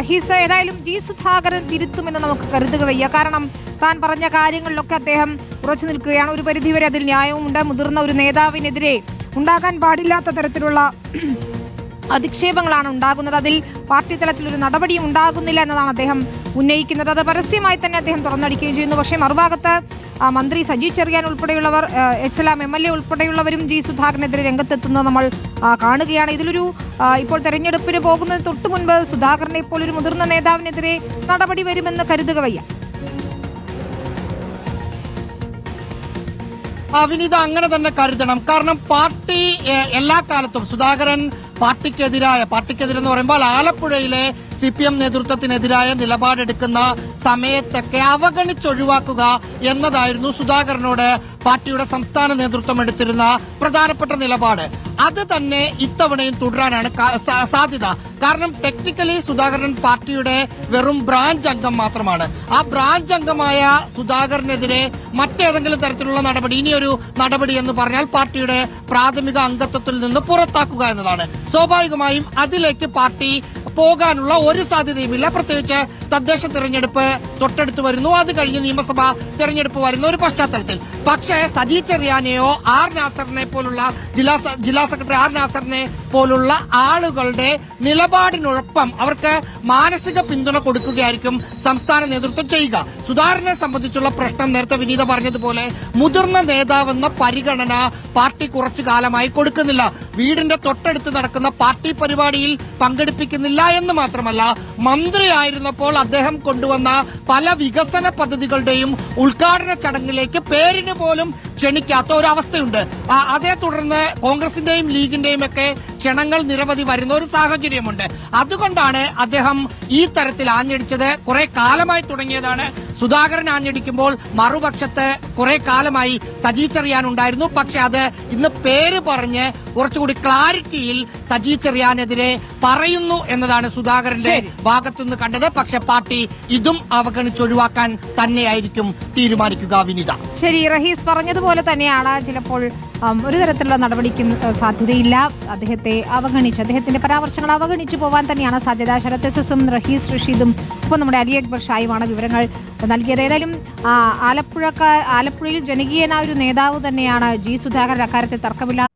റഹീസ് ഏതായാലും ജി സുധാകരൻ തിരുത്തുമെന്ന് നമുക്ക് കരുതുക വയ്യ. കാരണം താൻ പറഞ്ഞ കാര്യങ്ങളിലൊക്കെ അദ്ദേഹം ഉറച്ചു നിൽക്കുകയാണ്. ഒരു പരിധിവരെ അതിൽ ന്യായവുമുണ്ട്. മുതിർന്ന ഒരു നേതാവിനെതിരെ ഉണ്ടാകാൻ പാടില്ലാത്ത തരത്തിലുള്ള അധിക്ഷേപങ്ങളാണ് ഉണ്ടാകുന്നത്. അതിൽ പാർട്ടി തലത്തിൽ ഒരു നടപടിയും ഉണ്ടാകുന്നില്ല എന്നതാണ് അദ്ദേഹം ഉന്നയിക്കുന്നത്. അത് പരസ്യമായി തന്നെ അദ്ദേഹം തുറന്നടിക്കുകയും ചെയ്യുന്നു. പക്ഷേ മറുഭാഗത്ത് മന്ത്രി സജി ചെറിയാൻ ഉൾപ്പെടെയുള്ളവർ H L M L A ഉൾപ്പെടെയുള്ളവരും G സുധാകരനെതിരെ രംഗത്തെത്തുന്നത് നമ്മൾ കാണുകയാണ്. ഇതിലൊരു ഇപ്പോൾ തെരഞ്ഞെടുപ്പിന് പോകുന്നതിന് തൊട്ടു മുൻപ് സുധാകരനെ പോലൊരു മുതിർന്ന നേതാവിനെതിരെ നടപടി വരുമെന്ന് കരുതുക വയ്യ. അവിനിത അങ്ങനെ തന്നെ കരുതണം. കാരണം പാർട്ടി എല്ലാ കാലത്തും സുധാകരൻ പാർട്ടിക്കെതിരായ പാർട്ടിക്കെതിരെന്ന് പറയുമ്പോൾ ആലപ്പുഴയിലെ സി പി എം നേതൃത്വത്തിനെതിരായ നിലപാടെടുക്കുന്ന സമയത്തൊക്കെ അവഗണിച്ചൊഴിവാക്കുക എന്നതായിരുന്നു സുധാകരനോട് പാർട്ടിയുടെ സംസ്ഥാന നേതൃത്വം എടുത്തിരുന്ന പ്രധാനപ്പെട്ട നിലപാട്. അത് തന്നെ ഇത്തവണയും തുടരാനാണ് സാധ്യത. കാരണം ടെക്നിക്കലി സുധാകരൻ പാർട്ടിയുടെ വെറും ബ്രാഞ്ച് അംഗം മാത്രമാണ്. ആ ബ്രാഞ്ച് അംഗമായ സുധാകരനെതിരെ മറ്റേതെങ്കിലും തരത്തിലുള്ള നടപടി ഇനിയൊരു നടപടി എന്ന് പറഞ്ഞാൽ പാർട്ടിയുടെ പ്രാഥമിക അംഗത്വത്തിൽ നിന്ന് പുറത്താക്കുക എന്നതാണ്. സ്വാഭാവികമായും അതിലേക്ക് പാർട്ടി പോകാനുള്ള ഒരു സാധ്യതയുമില്ല. പ്രത്യേകിച്ച് തദ്ദേശ തെരഞ്ഞെടുപ്പ് തൊട്ടടുത്ത് വരുന്നു. അത് കഴിഞ്ഞ് നിയമസഭാ തെരഞ്ഞെടുപ്പ് വരുന്ന. ഒരു പശ്ചാത്തലത്തിൽ. പക്ഷേ സജി ചെറിയാനെയോ ആർ നാസറിനെ പോലുള്ള ജില്ലാ ജില്ലാ സെക്രട്ടറി ആർ നാസറിനെ പോലുള്ള ആളുകളുടെ നിലപാടിനൊപ്പം അവർക്ക് മാനസിക പിന്തുണ കൊടുക്കുകയായിരിക്കും സംസ്ഥാന നേതൃത്വം ചെയ്യുക. സുധാകരനെ സംബന്ധിച്ചുള്ള പ്രശ്നം നേരത്തെ വിനീത പറഞ്ഞതുപോലെ മുതിർന്ന നേതാവെന്ന പരിഗണന പാർട്ടി കുറച്ചു കാലമായി കൊടുക്കുന്നില്ല. വീടിന്റെ തൊട്ടടുത്ത് നടക്കുന്ന പാർട്ടി പരിപാടിയിൽ പങ്കെടുപ്പിക്കുന്നില്ല എന്ന് മാത്രമല്ല മന്ത്രിയായിരുന്നപ്പോൾ അദ്ദേഹം കൊണ്ടുവന്ന പല വികസന പദ്ധതികളുടെയും ഉദ്ഘാടന ചടങ്ങിലേക്ക് പേരിന് പോലും ക്ഷണിക്കാത്ത ഒരവസ്ഥയുണ്ട്. അതേ തുടർന്ന് കോൺഗ്രസിന്റെയും ലീഗിന്റെയും ഒക്കെ ക്ഷണങ്ങൾ നിരവധി വരുന്ന ഒരു സാഹചര്യമുണ്ട്. അതുകൊണ്ടാണ് അദ്ദേഹം ഈ തരത്തിൽ ആഞ്ഞടിച്ചത്. കുറെ കാലമായി തുടങ്ങിയതാണ്. സുധാകരൻ ആഞ്ഞടിക്കുമ്പോൾ മറുപക്ഷത്ത് കുറെ കാലമായി സജി ചെറിയാനുണ്ടായിരുന്നു. പക്ഷെ അത് ഇന്ന് പേര് പറഞ്ഞ് കുറച്ചുകൂടി ക്ലാരിറ്റിയിൽ സജി ചെറിയാനെതിരെ പറയുന്നു എന്നതാണ് സുധാകരന്റെ ഭാഗത്തുനിന്ന് കണ്ടത്. പക്ഷെ പാർട്ടി ഇതും അവഗണിച്ചൊഴിവാക്കാൻ തന്നെയായിരിക്കും തീരുമാനിക്കുക വിനിത. ശരി റഹീസ് പറഞ്ഞതുപോലെ തന്നെയാണ് ചിലപ്പോൾ ഒരു തരത്തിലുള്ള നടപടിക്കും സാധ്യതയില്ല. അദ്ദേഹത്തെ അവഗണിച്ച് അദ്ദേഹത്തിന്റെ പരാമർശങ്ങൾ അവഗണിച്ചു പോവാൻ തന്നെയാണ് സാധ്യത. ശരത് എസും റഹീസ് റഷീദും ഇപ്പൊ നമ്മുടെ അലി അക്ബർ ഷായുമാണ് വിവരങ്ങൾ നൽകിയത്. ഏതായാലും ആലപ്പുഴക്കാർ ആലപ്പുഴക്ക ആലപ്പുഴയിൽ ജനകീയനായ ഒരു നേതാവ് തന്നെയാണ് ജി സുധാകരൻ. അക്കാര്യത്തിൽ തർക്കമില്ല